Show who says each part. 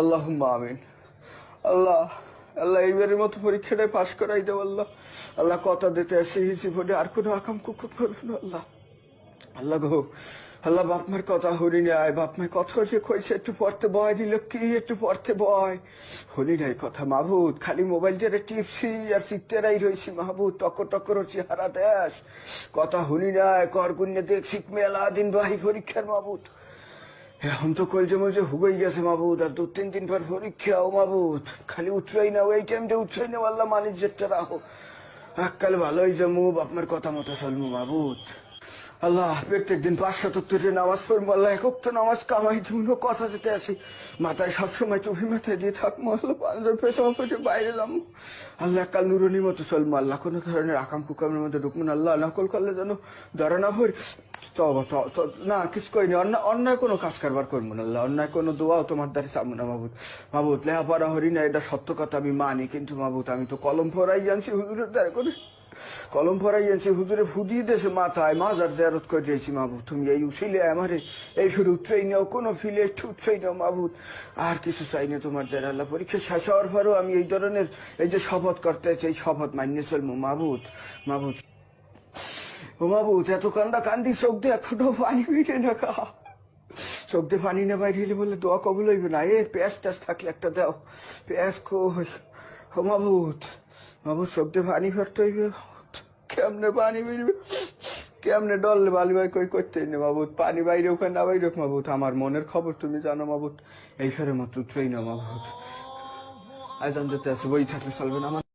Speaker 1: আল্লাহ আমিন। আল্লাহ আল্লাহ এইবারের মতো পরীক্ষাটায় পাশ করাই দাও আল্লাহ। আল্লাহ কথা দিতে আসে জীবনে আর কোনো আকাম কুকুর না আল্লাহ। আল্লাহ গো, আল্লাহ বাপ মার কথা হরি নাই, বাপ মায়ের কথা যে কইছে একটু পড়তে বয়, দিল কি একটু পড়তে বয়? হরি নাই কথা মাহবুদ খালি মোবাইল দিয়ে টিপসি আর চিত্তেরাই রয়েছি মাহবুদ টকর টকর চেহারা দেশ। কথা হরি নাই, কর গুন্যে দেখছি, মেলা দিন বাহি পরীক্ষার মাহবুদ এখন তো কলজে মজে হুগই গেছে মাবুদ আর দু, তিন দিন পর পরীক্ষা ও মাবুদ খালি উঠছই না ওই যে উঠছই না আল্লাহ মানিস যেটা রাখো। আকাল ভালোই যে মুব আপনার কথা মতো চলমু মাহবুদ আল্লাহ প্রত্যেক দিন পাঁচ শতত্তরে নামাজ পড়ব আল্লাহ একক তো নামাজ কামাই তুমি কথা দিতে আসি। মাথায় সবসময় চুপি মাথায় দিয়ে থাকব আল্লাহ পাঁচজন পেছনে পেছনে বাইরে যাব। আল্লাহ, কাল নুরনির মতো চলবো আল্লাহ কোনো ধরনের আকাম কুকামের মধ্যে ঢুকবো না। আল্লাহ, নকল করলে যেন ধরা না ভরি না, কিছু করিনি। অন্যায় অন্যায় কোনো কাজ কারবার করব না, আল্লাহ। অন্যায় কোনো দোয়াও তোমার দ্বারা চাবো না, মাবুদ। মাবুদ, লেহাপড়া হরি না, এটা সত্য কথা, আমি মানি। কিন্তু মাবুদ, আমি তো কলম ফরাই জানছি, হুজুরের দ্বারা করে। কলম ফরাই জানছি হুজুরে ফুদিয়ে দেশে মাথায়, মাজার জেরত করে দিয়েছি মাবুদ তুমি এই উঠিলে আমারে, এই ফিরে উঠছেই নাও, কোনো ফিলে একটু উঠছেই নাও মাবুদ আর কিছু চাই না তোমার দ্বারা, আল্লাহ পরীক্ষা শেষ হওয়ার পরেও আমি এই ধরনের, এই যে শপথ করতে চাই শপথ মান্য চলবো মাবুদ মাবুদ ও মাবুদ এত কান্দা কান্দি চোখ দিয়ে ফুটো পানি না কা চোখ দিয়ে পানি না বাইরে বললে দোয়া কবুল হইবে না। এ পেঁয়াজ টাজ থাকলে একটা দাও। পেঁয়াজ কই? ও মাবুদ চোখ দিয়ে পানি ফেরতে হইবে কেমনে পানি বেরবে? কেমনে ডললে বালি ভাই কই করতে নে বাবু? পানি বাইরে ওখানে না বাইরে মাবুদ আমার মনের খবর তুমি জানো মাবুদ এই ফেরে মাত্র ট্রেন মাবুদ আজ আমি যেতে আছে বই থাকলে চলবে না আমার।